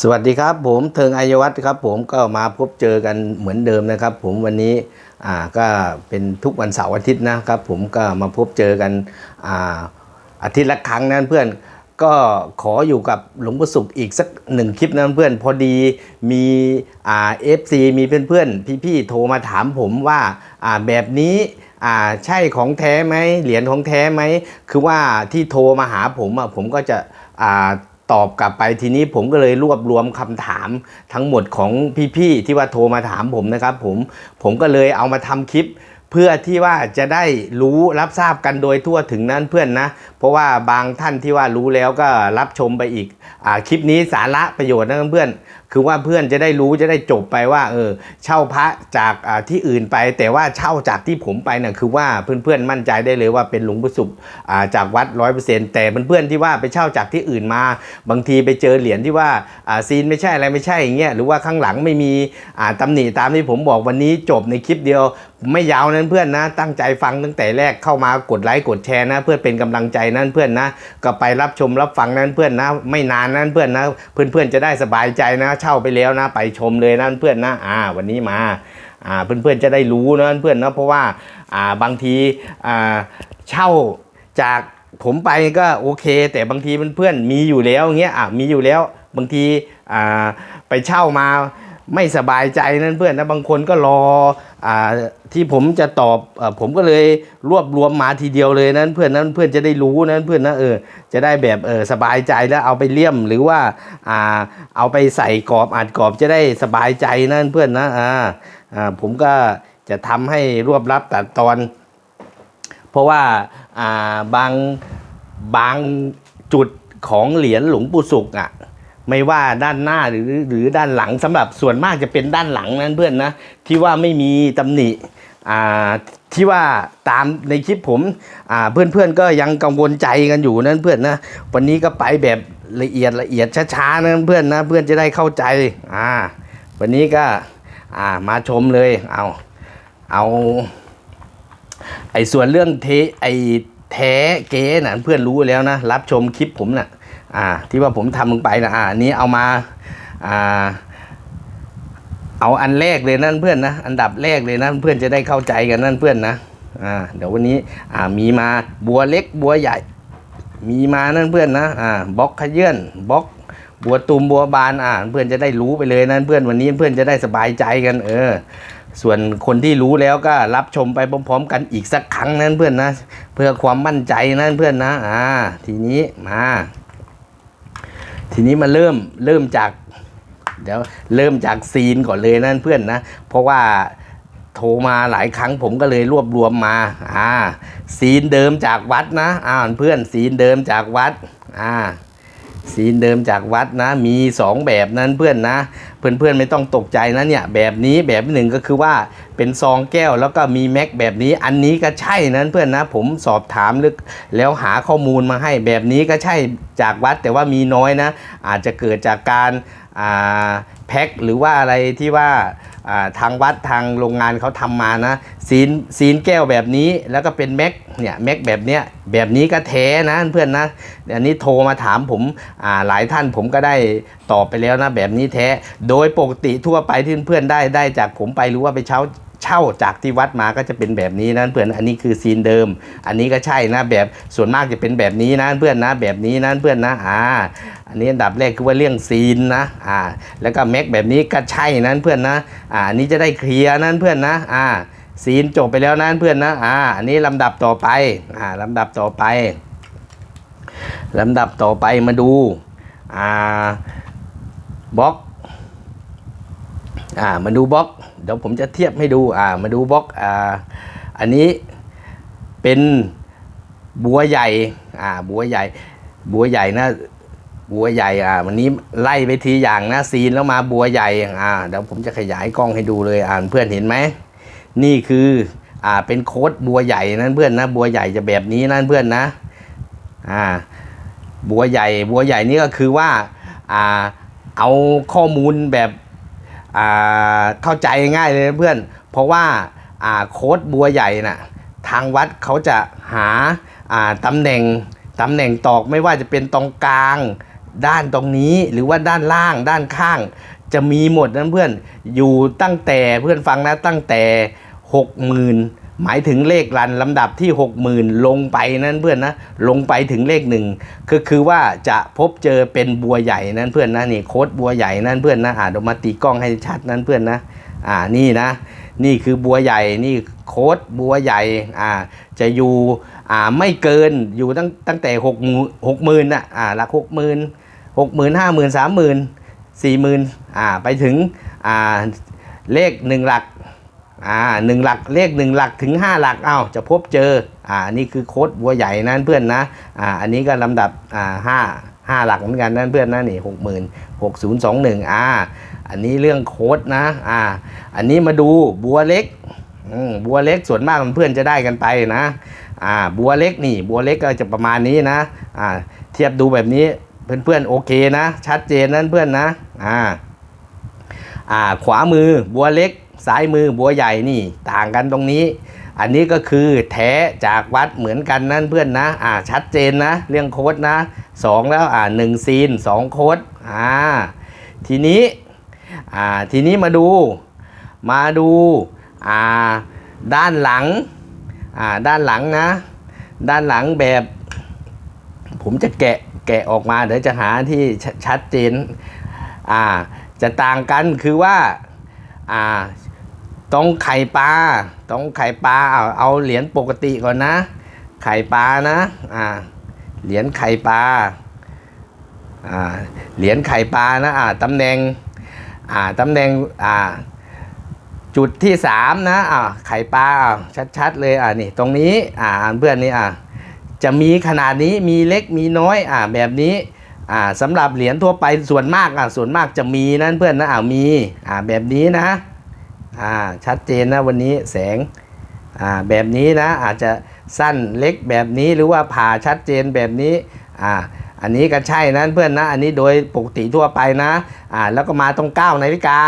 สวัสดีครับผมเทิงอายวัฒน์ครับผมก็มาพบเจอกันเหมือนเดิมนะครับ ผมวันนี้อ่าก็เป็นทุกวันเสาร์อาทิตย์นะครับผมก็มาพบเจอกันอ่าอาทิตย์ละครั้งนั้นเพื่อนก็ขออยู่กับหลวงปู่สุขอีกสักหนึ่งคลิปนั้นเพื่อนพอดีมีอ่าเอฟซีมีเพื่อนๆพี่ๆโทรมาถามผมว่าอ่าแบบนี้อ่าใช่ของแท้ไหมเหรียญของแท้ไหมคือว่าที่โทรมาหาผมอะผมก็จะอ่า ตอบกลับไปทีนี้ผมก็เลยรวบรวมคำถามทั้งหมดของพี่ๆที่ว่าโทรมาถามผมนะครับ ผมผมก็เลยเอามาทำคลิป เพื่อที่ว่าจะได้รู้รับทราบกันโดยทั่วถึงนั้นเพื่อนนะ เพราะว่าบางท่านที่ว่ารู้แล้วก็รับชมไปอีกอคลิปนี้สาระประโยชน์นะเพื่อน คือว่าเพื่อนจะได้รู้จะได้จบไปว่า เออ เช่าพระจากาที่อื่นไป แต่ว่าเช่าจากที่ผมไปเนี่ยคือว่าเพื่อนๆมั่นใจได้เลยว่าเป็นหลวงปู่สุขอ่าจากวัดร้อยเปอร์เซ็นต์แต่เพื่อนๆที่ว่าไปเช่าจากที่อื่นมา บางทีไปเจอเหรียญที่ว่าซีนไม่ใช่อะไรไม่ใช่อย่างเงี้ยหรือว่าข้างหลังไม่มีอ่าตำหนิตามที่ผมบอกวันนี้จบในคลิปเดียวไม่ยาวนั้นเพื่อนนะ ตั้งใจฟังตั้งแต่แรกเข้ามากดไลค์กดแชร์นะ เพื่อเป็นกำลังใจนั้นเพื่อนนะ ก็ไปรับชมรับฟังนั้นเพื่อนนะ ไม่นานนั้นเพื่อนนะ เพื่อนๆจะได้สบายใจนะเช่าไปแล้วนะ ไปชมเลยนั้นเพื่อนนะอ่าวันนี้มาอ่าเพื่อนๆจะได้รู้นะเพื่อนนะเพราะว่าอ่าบางทีอ่าเช่าจากผมไปก็โอเค แต่บางทีเพื่อนๆมีอยู่แล้วเงี้ยอะมีอยู่แล้วบางทีอ่าไปเช่ามา ไม่สบายใจนั่นเพื่อนนะบางคนก็รออที่ผมจะตอบอผมก็เลยรวบรวมมาทีเดียวเลยนั้นเพื่อนนั้นเพื่อนจะได้รู้นั้นเพื่อนนะเออจะได้แบบเออสบายใจแล้วเอาไปเลี่ยมหรือว่าอ่าเอาไปใส่กรอบอัดกรอบจะได้สบายใจนั่นเพื่อนนะอ่าอ่าผมก็จะทำให้รวบรัดตัดตอน เพราะว่าอ่าบางบางจุดของเหรียญหลวงปู่ศุกร์อะ ไม่ว่าด้านหน้าหรือหรือด้านหลังสำหรับส่วนมากจะเป็นด้านหลังนั้นเพื่อนนะที่ว่าไม่มีตำหนิอ่าที่ว่าตามในคลิปผมอ่าเพื่อนๆก็ยังกังวลใจกันอยู่นั่นเพื่อนนะวันนี้ก็ไปแบบละเอียดละเอียดช้าๆนั่นเพื่อนนะเพื่อนจะได้เข้าใจอ่าวันนี้ก็อ่ามาชมเลยเอาเอาไอ้ส่วนเรื่องเทไอ้แท้เก๊น่ะเพื่อนรู้แล้วนะรับชมคลิปผมน่ะ อ่าที่ว่าผมทำลงไปนะอ่าอันนี้เอามาอ่าเอาอันแรกเลยนั่นเพื่อนนะอันดับแรกเลยนะเพื่อนจะได้เข้าใจกันนั่นเพื่อนนะอ่าเดี๋ยววันนี้อ่ามีมาบัวเล็กบัวใหญ่ มีมานั่นเพื่อนนะอ่าบล็อกขยื่นบล็อกบัวตูมบัวบานอ่าเพื่อนจะได้รู้ไปเลยนั่นเพื่อนวันนี้เพื่อนจะได้สบายใจกัน เออ ส่วนคนที่รู้แล้วก็รับชมไปพร้อม ๆ กันอีกสักครั้งนั่นเพื่อนนะ เพื่อความมั่นใจนั่นเพื่อนนะอ่าทีนี้มา ทีนี้มาเริ่มเริ่มจากเดี๋ยวเริ่มจากซีนก่อนเลยนั่นเพื่อนนะ เพราะว่าโทรมาหลายครั้งผมก็เลยรวบรวมมาอ่าซีนเดิมจากวัดนะอ่าเพื่อนซีนเดิมจากวัดอ่า สีเดิมจากวัดนะมีสองแบบนั้นเพื่อนนะเพื่อนเพื่อนๆไม่ต้องตกใจนะเนี่ยแบบนี้แบบหนึ่งก็คือว่าเป็นซองแก้วแล้วก็มีแม็กแบบนี้อันนี้ก็ใช่นั้นเพื่อนนะ ผมสอบถามลึกแล้วหาข้อมูลมาให้แบบนี้ก็ใช่จากวัดแต่ว่ามีน้อยนะ อาจจะเกิดจากการ แพ็คหรือว่าอะไรที่ว่าทางวัดทางโรงงานเขาทำมานะซีนซีนแก้วแบบนี้แล้วก็เป็นแม็กเนี่ยแม็กแบบเนี้ยแบบนี้ก็แท้นะเพื่อนนะอันนี้โทรมาถามผมหลายท่านผมก็ได้ตอบไปแล้วนะแบบนี้แท้ โดยปกติทั่วไปที่เพื่อนได้ได้จากผมไปหรือว่าไปเช่า เช่าจากที่วัดมาก็จะเป็นแบบนี้นะเพื่อนอันนี้คือซีนเดิม อันนี้ก็ใช่นะแบบส่วนมากจะเป็นแบบนี้นะเพื่อนนะแบบนี้นะเพื่อนนะอ่าอันนี้อันดับแรกคือว่าเรื่องซีนนะอ่าแล้วก็แม็กแบบนี้ก็ใช่นั้นเพื่อนนะอ่าอันนี้จะได้เคลียร์นั้นเพื่อนนะอ่าซีนจบไปแล้วนั้นเพื่อนนะอ่าอันนี้ลำดับต่อไปอ่าลำดับต่อไปลำดับต่อไปมาดูอ่าบล็อก อ่ามาดูบล็อก เดี๋ยวผมจะเทียบให้ดูอ่ามาดูบล็อกอ่าอันนี้เป็นบัวใหญ่อ่าบัวใหญ่ บัวใหญ่นะบัวใหญ่อ่าวันนี้ไล่ไปทีอย่างนะซีนแล้วมาบัวใหญ่อ่าเดี๋ยวผมจะขยายกล้องให้ดูเลยอ่านเพื่อนเห็นไหมนี่คืออ่าเป็นโค้ดบัวใหญ่นั่นเพื่อนนะบัวใหญ่จะแบบนี้นั่นเพื่อนนะอ่าบัวใหญ่บัวใหญ่นี่ก็คือว่าอ่าเอาข้อมูลแบบ เข้าใจง่ายเลยเพื่อน เพราะว่าโค้ดบัวใหญ่น่ะทางวัดเขาจะหาาตำแหน่งตำแหน่งตอกไม่ว่าจะเป็นตรงกลาง ด้านตรงนี้หรือว่าด้านล่างด้านข้าง จะมีหมดนั้นเพื่อนอยู่ตั้งแต่เพื่อนฟังนะตั้งแต่หก หมายถึงเลขรันลำดับที่หกหมื่นลงไปนั้นเพื่อนนะลงไปถึงเลขหนึ่งก็คือว่าจะพบเจอเป็นบัวใหญ่นั้นเพื่อนนะนี่โค้ดบัวใหญ่นั้นเพื่อนนะอ่าเดี๋ยวมาตีกล้องให้ชัดนั้นเพื่อนนะอ่านี่นะ นี่คือบัวใหญ่นี่โค้ดบัวใหญ่อ่าจะอยู่อ่าไม่เกินอยู่ตั้งตั้งแต่หกหมื่นหกหมื่นน่ะอ่าหลักหกหมื่นหกหมื่นห้าหมื่นสามหมื่นสี่หมื่นอ่าไปถึงอ่าเลขหนึ่งหลัก อ่าหนึ่งหลักเลขหนึ่งหลักถึงห้าหลักเอ้าจะพบเจออ่านี่คือโค้ดบัวใหญ่นั่นเพื่อนนะอ่าอันนี้ก็ลำดับอ่าห้าห้าหลักเหมือนกันนั่นเพื่อนนะนี่หกหมื่นหกศูนย์สองหนึ่งอ่าอันนี้เรื่องโค้ดนะอ่าอันนี้มาดูบัวเล็กบัวเล็กส่วนมากเพื่อนจะได้กันไปนะอ่าบัวเล็กนี่บัวเล็กก็จะประมาณนี้นะอ่าเทียบดูแบบนี้เพื่อนๆโอเคนะ ชัดเจนนั่นเพื่อนนะอ่าอ่าขวามือบัวเล็ก ซ้ายมือบัวใหญ่นี่ต่างกันตรงนี้ อันนี้ก็คือแท้จากวัดเหมือนกันนั่นเพื่อนนะอ่าชัดเจนนะเรื่องโค้ดนะสองแล้วอ่าหนึ่งซีนสองโค้ดอ่าทีนี้อ่าทีนี้มาดูมาดูอ่าด้านหลังอ่าด้านหลังนะ ด้านหลังแบบ ผมจะแกะแกะออกมาเดี๋ยวจะหาที่ชชัดเจนอ่าจะต่างกันคือว่าอ่า ตรงไข่ปลาตรงไข่ปลาเอาเอาเหรียญปกติก่อนนะ ไข่ปลานะอ่าเหรียญไข่ปลาอ่าเหรียญไข่ปลานะอ่าตำแหน่งอ่าตำแหน่งอ่าจุดที่สามนะอ่าไข่ปลาอ่าชัดๆเลยอ่านี่ตรงนี้อ่าเพื่อนนี่อ่าจะมีขนาดนี้มีเล็กมีน้อยอ่าแบบนี้อ่าสำหรับเหรียญทั่วไปส่วนมากอ่าส่วนมากจะมีนั่นเพื่อนนะอ่ามีอ่าแบบนี้นะ อ่าชัดเจนนะวันนี้แสงอ่าแบบนี้นะอาจจะสั้นเล็กแบบนี้หรือว่าผ่าชัดเจนแบบนี้อ่าอันนี้ก็ใช่นะเพื่อนนะอันนี้โดยปกติทั่วไปนะอ่าแล้วก็มาตรงเก้านาฬิกา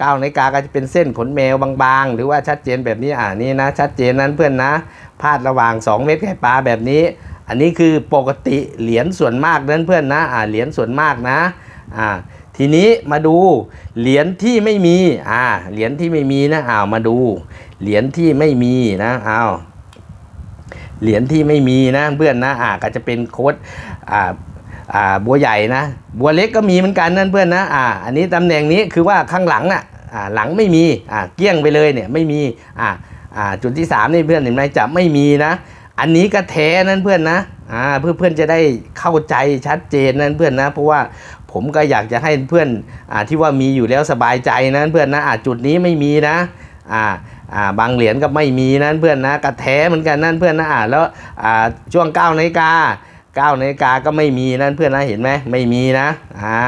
ก้าวนาฬิกาก็จะเป็นเส้นขนแมวบางๆ หรือว่าชัดเจนแบบนี้อ่านี่นะชัดเจนนั้นเพื่อนนะพาดระหว่าง 2 เม็ดไข่ปลาแบบนี้ อันนี้คือปกติเหรียญส่วนมากนั้นเพื่อนนะอ่าเหรียญส่วนมากนะอ่า ทีนี้มาดูเหรียญที่ไม่มีอ่าเหรียญที่ไม่มีนะอ้าวมาดูเหรียญที่ไม่มีนะอ้าวเหรียญที่ไม่มีนะเพื่อนนะอ่าก็จะเป็นโค้ดอ่าอ่าบัวใหญ่นะ บัวเล็กก็มีเหมือนกันนั่นเพื่อนนะอ่าอันนี้ตำแหน่งนี้คือว่าข้างหลังอะอ่าหลังไม่มีอ่าเกี้ยงไปเลยเนี่ยไม่มีอ่าอ่าจุดที่สามนี่เพื่อนเห็นไหมจะไม่มีนะ อันนี้ก็แท้นั่นเพื่อนนะอ่าเพื่อนเพื่อนจะได้เข้าใจชัดเจนนั่นเพื่อนนะ เพราะว่า ผมก็อยากจะให้เพื่อนอที่ว่ามีอยู่แล้วสบายใจนั่นเพื่อนนะอาจุดนี้ไม่มีนะอ่าอ่าบางเหรียญก็ไม่มีนั่นเพื่อนนะกระแทเหมือนกันนั่นเพื่อนนะอ่าแล้วอ่าช่วงเก้านาฬิกา9นาฬิกาก็ไม่มีนั่นเพื่อนนะเห็นไหมไม่มีนะอ่า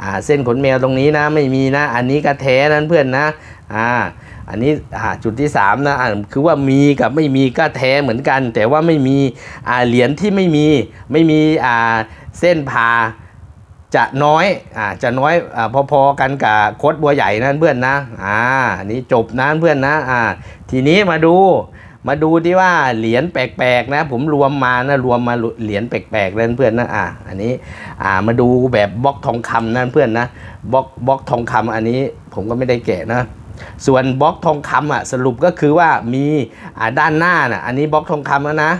อ่าเส้นขนแมวตรงนี้นะไม่มีนะ อันนี้ก็แทนั่นเพื่อนนะอ่าอันนี้อ่าจุดที่3นะอ่าคือว่ามีกับไม่มีก็แท้เหมือนกัน แต่ว่าไม่มีอ่าเหรียญที่ไม่มีไม่มีอ่าเส้นผ่า จะน้อยอ่าจะน้อยอ่าพอๆกันกับโคดบัวใหญ่นั่นเพื่อนนะอ่านนี้จบนะเพื่อนนะอ่าทีนี้มาดูมาดูที่ว่าเหรียญแปลกๆนะ ผมรวมมานะรวมมาเหรียญแปลกๆนั่นเพื่อนนะอ่าอันนี้อ่ามาดูแบบบล็อกทองคำนั่นเพื่อนนะบล็อกบล็อกทองคำอันนี้ผมก็ไม่ได้แกะนะส่วนบล็อกทองคำอะสรุปก็คือว่ามีอ่าด้านหน้าน่ะอันนี้บล็อกทองคำแล้วนะ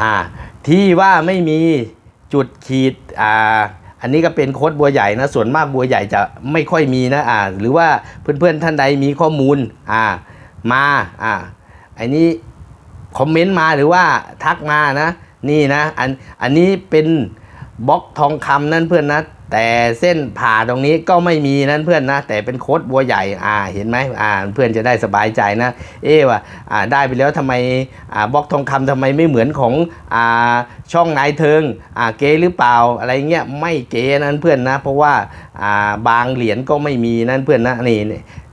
อ่าที่ว่าไม่มี จุดขีดอ่าอันนี้ก็เป็นโค้ดบัวใหญ่นะส่วนมากบัวใหญ่จะไม่ค่อยมีนะอ่าหรือว่าเพื่อนๆท่านใดมีข้อมูลอ่ามาอ่าอันนี้คอมเมนต์มาหรือว่าทักมานะนี่นะอันอันนี้เป็นบล็อกทองคำนั่นเพื่อนนะ แต่เส้นผ่าตรงนี้ก็ไม่มีนั่นเพื่อนนะ แต่เป็นโคดบัวใหญ่อ่าเห็นไหมอ่าเพื่อนจะได้สบายใจนะ เอ๊ว่าอ่าได้ไปแล้วทำไมอ่าบล็อกทองคำทำไมไม่เหมือนของอ่าช่องนายเทิงอ่าเก๋หรือเปล่าอะไรเงี้ยไม่เก๋นั่นเพื่อนนะ เพราะว่าอ่าบางเหรียญก็ไม่มีนั่นเพื่อนนะนี่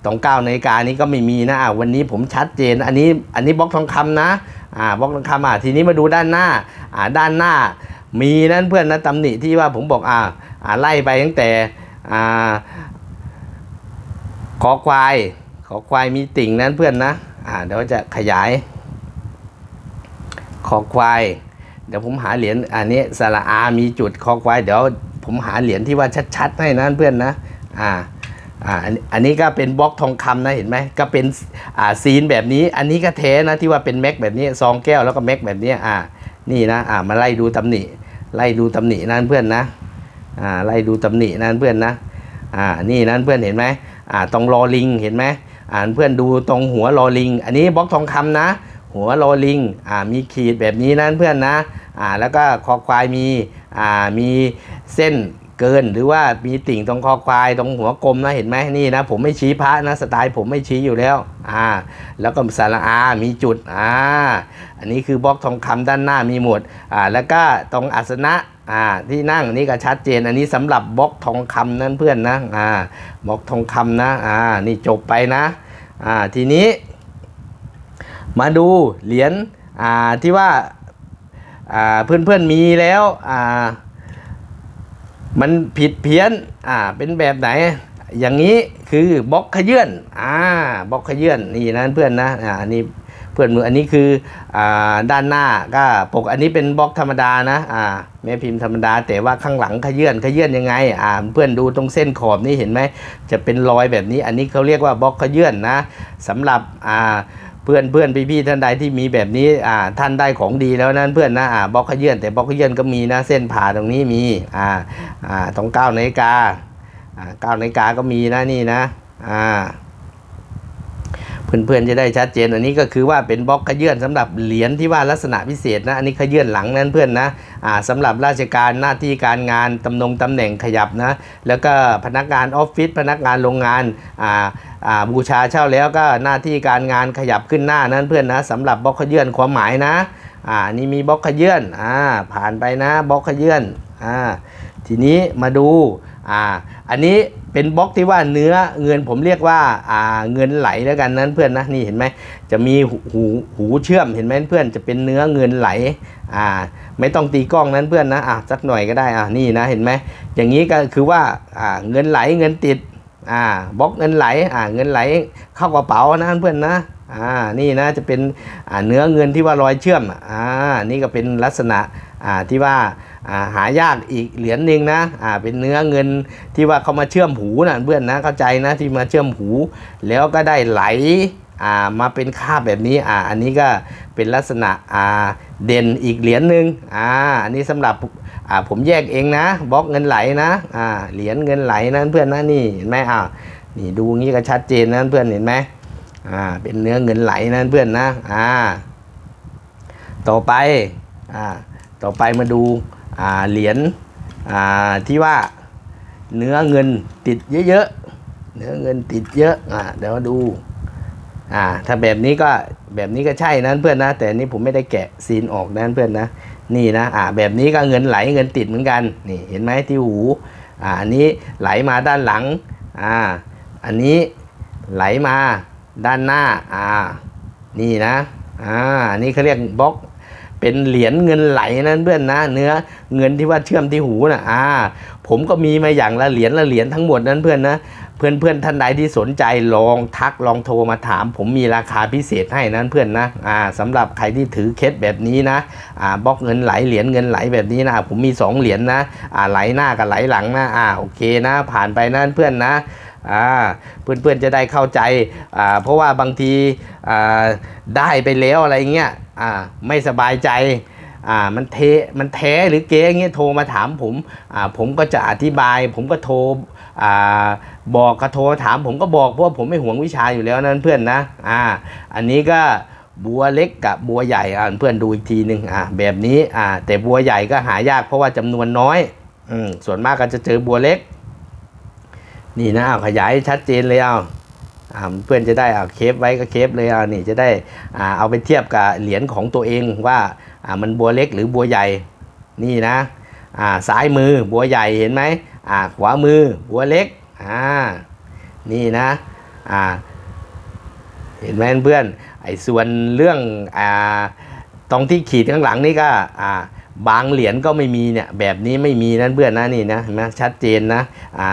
ตรงเก้านาฬิกานี้ก็ไม่มีนะวันนี้ผมชัดเจน อันนี้อันนี้บล็อกทองคำนะอ่าบล็อกทองคำอะทีนี้มาดูด้านหน้าอ่าด้านหน้ามีนั่นเพื่อนนะตำหนิที่ว่าผมบอกอ่า ไล่ไปตั้งแต่ขอควาย ขอควายมีติ่งนั้นเพื่อนนะอ่าเดี๋ยวจะขยาย ขอควาย เดี๋ยวผมหาเหรียญอันนี้สระอามีจุดคอควาย เดี๋ยวผมหาเหรียญที่ว่าชัดๆให้นะเพื่อนนะอ่าอ่าอันอันนี้ก็เป็นบล็อกทองคำนะเห็นไหมก็เป็นอ่าซีนแบบนี้ อันนี้ก็แท้นะที่ว่าเป็นแม็กแบบนี้ซองแก้วแล้วก็แม็กแบบนี้อ่านี่นะอ่ามาไล่ดูตำหนิไล่ดูตำหนินั่นเพื่อนนะ อ่าไล่ดูตำหนินั่นเพื่อนนะอ่านี่นั่นเพื่อนเห็นไหมอ่าตรงรอลิงเห็นไหมอ่านเพื่อนดูตรงหัวรอลิง อันนี้บล็อกทองคำนะ หัวรอลิงอ่ามีขีดแบบนี้นั่นเพื่อนนะอ่าแล้วก็คอควายมีอ่ามีเส้นเกินหรือว่ามีติ่งตรงคอควายตรงหัวกลมนะเห็นไหมนี่นะผมไม่ชี้พระนะสไตล์ผมไม่ชี้อยู่แล้วอ่าแล้วก็สาระอามีจุดอ่าอันนี้คือบล็อกทองคำด้านหน้ามีหมดอ่าแล้วก็ตรงอาสนะ อ่าที่นั่งนี่ก็ชัดเจน อันนี้สำหรับบล็อกทองคำนั่นเพื่อนนะอ่าบล็อกทองคำนะอ่านี่จบไปนะอ่าทีนี้ มาดูเหรียญอ่าที่ว่าอ่าเพื่อนๆมีแล้วอ่ามันผิดเพี้ยนอ่าเป็นแบบไหน อย่างนี้คือบล็อกขยื่นอ่าบล็อกขยื่นนี่นะเพื่อนนะอ่านนี้ เพื่อนมืออันนี้คืออ่าด้านหน้าก็ปกอันนี้เป็นบล็อกธรรมดานะอ่าแม่พิมพ์ธรรมดา แต่ว่าข้างหลังขยื่นขยื่นยังไงอ่าเพื่อนดูตรงเส้นขอบนี่เห็นไหมจะเป็นรอยแบบนี้ อันนี้เขาเรียกว่าบล็อกขยื่นนะสำหรับอ่าเพื่อนเพื่อนพี่พี่ๆท่านใดที่มีแบบนี้อ่าท่านได้ของดีแล้วนั้นเพื่อนนะอ่าบล็อกขยื่นแต่บล็อกขยื่นก็มีนะเส้นผ่าตรงนี้มีอ่าอ่าตรงเก้านาฬิกาอ่าเก้านาฬิกาก็มีนะนี่นะอ่า เพื่อนๆจะได้ชัดเจน อันนี้ก็คือว่าเป็นบล็อกขยื่นสำหรับเหรียญที่ว่าลักษณะพิเศษนะ อันนี้ขยื่นหลังนั้นเพื่อนนะอ่าสำหรับราชการหน้าที่การงานตำนงตำแหน่งขยับนะ แล้วก็พนักงานออฟฟิศพนักงานโรงงานอ่าบูชาเช่าแล้วก็หน้าที่การงานขยับขึ้นหน้านั้นเพื่อนนะสำหรับบล็อกขยื่นความหมายนะอ่านี่มีบล็อกขยื่นอ่าผ่านไปนะบล็อกขยื่นอ่าทีนี้มาดูอ่า อันนี้เป็นบล็อกที่ว่าเนื้อเงินผมเรียกว่าอ่าเงินไหลแล้วกันนั้นเพื่อนนะนี่เห็นไหมจะมีหูหูเชื่อมเห็นไหมเพื่อนจะเป็นเนื้อเงินไหลอ่าไม่ต้องตีกล้องนั้นเพื่อนนะอะสักหน่อยก็ได้อะนี่นะเห็นไหมอย่างนี้ก็คือว่าอ่าเงินไหลเงินติด อ่าบล็อกเงินไหลอ่าเงินไหลเข้ากระเป๋านะเพื่อนนะอ่านี่นะจะเป็นอ่าเนื้อเงินที่ว่ารอยเชื่อมอ่านี่ก็เป็นลักษณะอ่าที่ว่าอ่าหายากอีกเหรียญหนึ่งนะอ่าเป็นเนื้อเงินที่ว่าเขามาเชื่อมหูนะเพื่อนนะเข้าใจนะที่มาเชื่อมหู แล้วก็ได้ไหลอ่ามาเป็นคาบแบบนี้อ่าอันนี้ก็เป็นลักษณะอ่าเด่นอีกเหรียญหนึ่งอ่าอันนี้สำหรับ อ่าผมแยกเองนะบล็อกเงินไหลนะอ่าเหรียญเงินไหลนะเพื่อนนะนี่เห็นไหมอ่านี่ดูงี้ก็ชัดเจนนะเพื่อนเห็นไหมอ่าเป็นเนื้อเงินไหลนะเพื่อนนะอ่าต่อไปอ่าต่อไปมาดูอ่าเหรียญอ่าที่ว่าเนื้อเงินติดเยอะๆเนื้อเงินติดเยอะอ่าเดี๋ยวดูอ่าถ้าแบบนี้ก็แบบนี้ก็ใช่นะเพื่อนนะ แต่อันนี้ผมไม่ได้แกะซีนออกนะเพื่อนนะ นี่นะอ่าแบบนี้ก็เงินไหลเงินติดเหมือนกันนี่เห็นไหมที่หูอ่าอันนี้ไหลมาด้านหลังอ่าอันนี้ไหลมาด้านหน้าอ่านี่นะอ่านี่เขาเรียกบล็อก เป็นเหรียญเงินไหลนั่นเพื่อนนะ เนื้อเงินที่ว่าเชื่อมที่หูนะอ่า ผมก็มีมาอย่างละเหรียญละเหรียญทั้งหมดนั้นเพื่อนนะเพื่อนเพื่อนท่านใดที่สนใจลองทักลองโทรมาถาม ผมมีราคาพิเศษให้นั้นเพื่อนนะอ่าสำหรับใครที่ถือเคสแบบนี้นะอ่าบล็อกเงินไหลเหรียญเงินไหลแบบนี้นะผมมีสองเหรียญนะอ่าไหลหน้ากับไหลหลังนะอ่าโอเคนะ ผ่านไปนะเพื่อนนะอ่าเพื่อนๆจะได้เข้าใจอ่าเพราะว่าบางทีอ่าได้ไปแล้วอะไรเงี้ย อ่าไม่สบายใจอ่ามันเทมันแท้หรือเก๊เงี้ยโทรมาถามผมอ่าผมก็จะอธิบาย ผมก็โทรอ่าบอกก็โทรถามผมก็บอกเพราะว่าผมไม่ห่วงวิชาอยู่แล้วนั้นเพื่อนนะอ่าอันนี้ก็บัวเล็กกับบัวใหญ่อ่าเพื่อนดูอีกทีหนึ่งอ่าแบบนี้อ่าแต่บัวใหญ่ก็หายากเพราะว่าจำนวนน้อยอืมส่วนมากก็จะเจอบัวเล็ก นี่นะเอาขยายชัดเจนเลยเอาอ่า เพื่อนจะได้เอาเคปไว้ก็เคปเลยเอานี่จะได้เอาไปเทียบกับเหรียญของตัวเองว่ามันบัวเล็กหรือบัวใหญ่นี่นะอ่าซ้ายมือบัวใหญ่เห็นไหมขวามือบัวเล็กอ่านี่นะอ่าเห็นไหมเพื่อนไอ้ส่วนเรื่องอ่าตรงที่ขีดข้างหลังนี่ก็อ่าบางเหรียญก็ไม่มีเนี่ยแบบนี้ไม่มีนั่นเพื่อนนะนี่นะเห็นไหมชัดเจนนะอ่า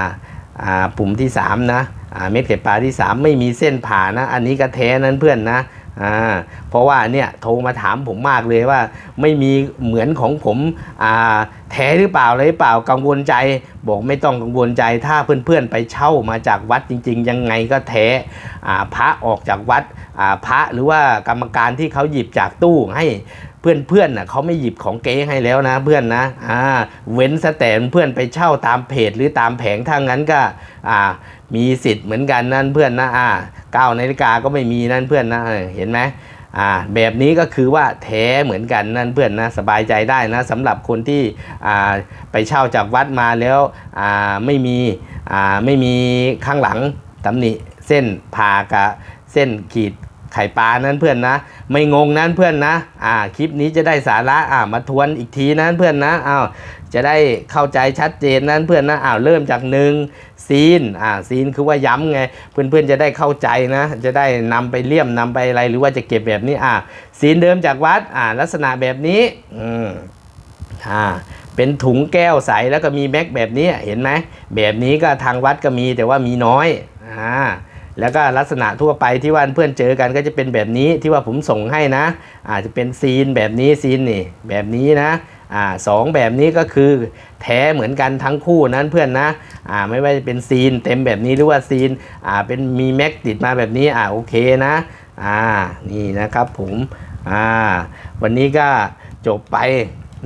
อ่าปุ่มที่3นะ เม็ดไข่ปลาที่ 3 ไม่มีเส้นผ่านะ อันนี้ก็แท้นั้นเพื่อนนะอ่าเพราะว่าเนี่ยโทรมาถามผมมากเลยว่า ไม่มีเหมือนของผมอ่าแท้หรือเปล่าเลยหรือเปล่ากังวลใจ บอกไม่ต้องกังวลใจถ้าเพื่อนๆไปเช่ามาจากวัดจริง ๆ ยังไงก็แท้อ่าพระออกจากวัดอ่าพระหรือว่ากรรมการที่เขาหยิบจากตู้ให้ เพื่อนๆน่ะเขาไม่หยิบของเก๊ให้แล้วนะเพื่อนนะอ่าเว้นสแต่เพื่อนไปเช่าตามเพจหรือตามแผงถ้างั้นก็อ่ามีสิทธิ์เหมือนกันนั่นเพื่อนนะอ่าเก้านาฬิกาก็ไม่มีนั่นเพื่อนนะเเห็นไหมอ่าแบบนี้ก็คือว่าแท้เหมือนกันนั่นเพื่อนนะสบายใจได้นะสำหรับคนที่อ่าไปเช่าจากวัดมาแล้วอ่าไม่มีอ่าไม่มีข้างหลังตำหนิเส้นผ่ากะเส้นขีด ไข่ปลานั้นเพื่อนนะ ไม่งงนั้นเพื่อนนะอ่าคลิปนี้จะได้สาระอ่ามาทวนอีกทีนั้นเพื่อนนะอ้าวจะได้เข้าใจชัดเจนนั้นเพื่อนนะอ้าวเริ่มจากหนึ่งซีนอ่าซีนคือว่าย้ำไงเพื่อนๆจะได้เข้าใจนะ จะได้นำไปเลี่ยมนำไปอะไรหรือว่าจะเก็บแบบนี้อ่าซีนเดิมจากวัดอ่าลักษณะแบบนี้อืมอ่าเป็นถุงแก้วใสแล้วก็มีแม็กแบบนี้เห็นไหมแบบนี้ก็ทางวัดก็มีแต่ว่ามีน้อยอ่า แล้วก็ลักษณะทั่วไปที่ว่าเพื่อนเจอกันก็จะเป็นแบบนี้ที่ว่าผมส่งให้นะ อาจจะเป็นซีนแบบนี้ซีนนี่แบบนี้นะอ่าสองแบบนี้ก็คือแท้เหมือนกันทั้งคู่นั้นเพื่อนนะอ่าไม่ว่าจะเป็นซีนเต็มแบบนี้หรือว่าซีนอ่าเป็นมีแม็กติดมาแบบนี้อ่าโอเคนะอ่านี่นะครับผมอ่าวันนี้ก็จบไป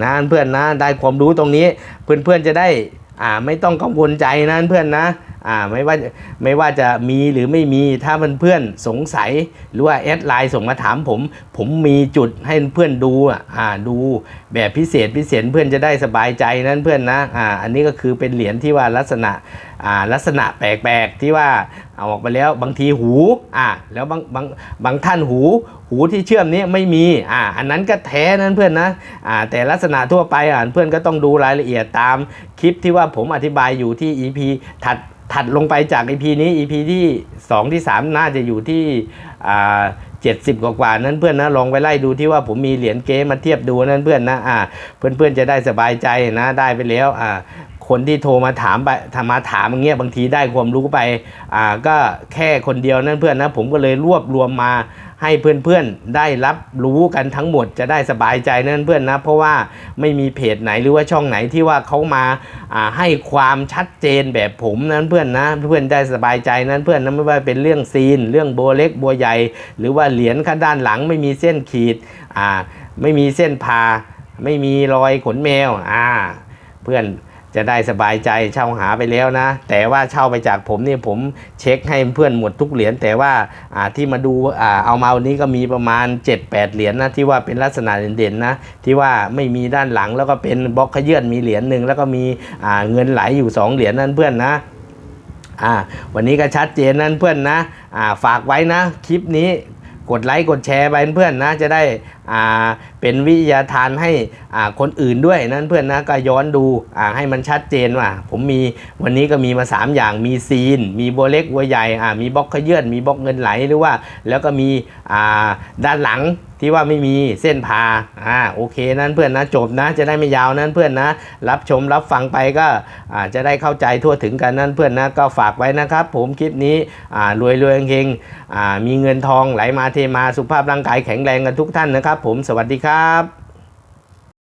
นะเพื่อนนะได้ความรู้ตรงนี้เพื่อนๆจะได้อ่าไม่ต้องกังวลใจนะเพื่อนนะ อ่าไม่ว่าไม่ว่าจะมีหรือไม่มีถ้าเพื่อนๆสงสัยหรือว่าแอดไลน์ส่งมาถามผม ผมมีจุดให้เพื่อนดูอะอ่าดูแบบพิเศษพิเศษเพื่อนจะได้สบายใจนั้นเพื่อนนะอ่าอันนี้ก็คือเป็นเหรียญที่ว่าลักษณะอ่าลักษณะแปลกๆที่ว่าเอาออกไปแล้วบางทีหูอ่าแล้วบางบางบางท่านหูหูที่เชื่อมนี้ไม่มีอ่าอันนั้นก็แท้นั้นเพื่อนนะอ่าแต่ลักษณะทั่วไปอ่าเพื่อนก็ต้องดูรายละเอียดตามคลิปที่ว่าผมอธิบายอยู่ที่ EP ถัด ถัดลงไปจาก EP นี้ EP ที่ 2 ที่ 3 น่าจะอยู่ที่เจ็ดสิบกว่านั้นเพื่อนนะลองไปไล่ดูที่ว่าผมมีเหรียญเก๊มาเทียบดูนั้นเพื่อนนะอ่าเพื่อนๆจะได้สบายใจนะได้ไปแล้วอ่า คนที่โทรมาถามไปทามาถามอย่างเงี้ยบางทีได้ความรู้ไปอ่าก็แค่คนเดียวนั่นเพื่อนนะผมก็เลยรวบรวมมาให้เพื่อนๆได้รับรู้กันทั้งหมดจะได้สบายใจนั่นเพื่อนนะเพราะว่าไม่มีเพจไหนหรือว่าช่องไหนที่ว่าเขามาอ่าให้ความชัดเจนแบบผมนั้นเพื่อนนะเพื่อนได้สบายใจนั้นเพื่อนนะไม่ว่าเป็นเรื่องซีน เรื่องโบเล็กโบัวใหญ่ หรือว่าเหรียญข้างด้านหลังไม่มีเส้นขีดอ่าไม่มีเส้นพาไม่มีรอยขนแมวอ่าเพื่อน จะได้สบายใจเช่าหาไปแล้วนะ แต่ว่าเช่าไปจากผมนี่ผมเช็คให้เพื่อนหมดทุกเหรียญแต่ว่าที่มาดูอ่าเอามาวันนี้ก็มีประมาณ 7-8 เหรียญนะที่ว่าเป็นลักษณะเด่นๆนะที่ว่าไม่มีด้านหลังแล้วก็เป็นบล็อกขยื่นมีเหรียญหนึ่งแล้วก็มีเงินไหลอยู่ 2 เหรียญนั่นเพื่อนนะวันนี้ก็ชัดเจนนั่นเพื่อนนะฝากไว้นะคลิปนี้ กดไลค์กดแชร์ไปเพื่อนนะจะได้อ่าเป็นวิทยาทานให้อ่าคนอื่นด้วยนั่นเพื่อนนะก็ย้อนดูอ่าให้มันชัดเจนว่าผมมีวันนี้ก็มีมา 3 อย่างมีซีน มีโบวเล็กบัวใหญ่อ่ามีบล็อกขยื่นมีบล็อกเงินไหลหรือว่า แล้วก็มีอ่าด้านหลังที่ว่าไม่มีเส้นพาอ่าโอเคนั่นเพื่อนนะจบนะ จะได้ไม่ยาวนั่นเพื่อนนะ รับชมรับฟังไปก็อ่าจะได้เข้าใจทั่วถึงกันนั่นเพื่อนนะก็ฝากไว้นะครับ ผมคลิปนี้อ่ารวยรวยเฮงๆอ่ามีเงินทองไหลมาเทมาสุขภาพร่างกายแข็งแรงกันทุกท่านนะครับ ผมสวัสดีครับ